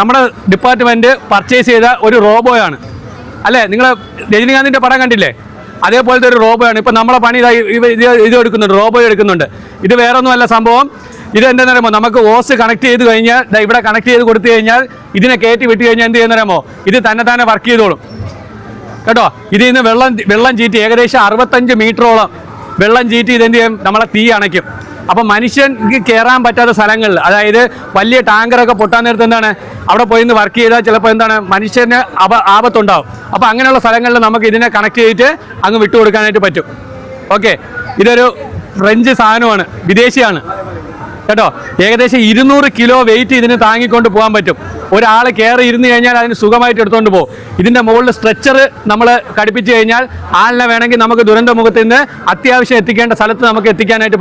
നമ്മുടെ department purchase ചെയ്ത ഒരു റോബോയാണ് അല്ലേ? നിങ്ങൾ രജനീകാന്തിന്റെ പടം കണ്ടില്ലേ? അതേപോലത്തെ ഒരു റോബോയാണ് ഇപ്പൊ നമ്മളെ പണി ഇതാ എടുക്കുന്നുണ്ട് റോബോ എടുക്കുന്നുണ്ട്. ഇത് വേറെ ഒന്നുമല്ല സംഭവം. ഇത് എന്താണെന്ന് പറയുമ്പോൾ നമുക്ക് ഓസ് കണക്ട് ചെയ്ത് കഴിഞ്ഞാൽ ഇവിടെ കണക്ട് ചെയ്ത് കൊടുത്തു കഴിഞ്ഞാൽ ഇതിനെ കയറ്റി വിട്ട് കഴിഞ്ഞാൽ എന്ത് ചെയ്യുന്ന ഇത് തന്നെ തന്നെ വർക്ക് ചെയ്തോളും. കേട്ടോ? ഇതിൽ നിന്ന് വെള്ളം വെള്ളം ചീറ്റി ഏകദേശം അറുപത്തഞ്ച് മീറ്ററോളം വെള്ളം ചീറ്റി ഇതെന്ത് ചെയ്യും? നമ്മളെ തീ അണയ്ക്കും. അപ്പം മനുഷ്യർക്ക് കയറാൻ പറ്റാത്ത സ്ഥലങ്ങളിൽ അതായത് വലിയ ടാങ്കറൊക്കെ പൊട്ടാൻ നേരത്ത് എന്താണ് അവിടെ പോയി നിന്ന് വർക്ക് ചെയ്താൽ ചിലപ്പോൾ എന്താണ് മനുഷ്യന് അപ ആപത്തുണ്ടാവും. അപ്പോൾ അങ്ങനെയുള്ള സ്ഥലങ്ങളിൽ നമുക്ക് ഇതിനെ കണക്ട് ചെയ്തിട്ട് അങ്ങ് വിട്ടുകൊടുക്കാനായിട്ട് പറ്റും. ഓക്കെ ഇതൊരു ഫ്രഞ്ച് സാധനമാണ് വിദേശിയാണ്. കേട്ടോ? ഏകദേശം ഇരുന്നൂറ് കിലോ വെയിറ്റ് ഇതിന് താങ്ങിക്കൊണ്ട് പോകാൻ പറ്റും. ഒരാൾ കയറി ഇരുന്ന് കഴിഞ്ഞാൽ അതിന് സുഖമായിട്ട് എടുത്തുകൊണ്ട് പോകും. ഇതിന്റെ മുകളിൽ സ്ട്രെച്ചർ നമ്മൾ ഘടിപ്പിച്ച് കഴിഞ്ഞാൽ ആളിനെ വേണമെങ്കിൽ നമുക്ക് ദുരന്ത മുഖത്ത് നിന്ന് അത്യാവശ്യം എത്തിക്കേണ്ട സ്ഥലത്ത് നമുക്ക് എത്തിക്കാനായിട്ട്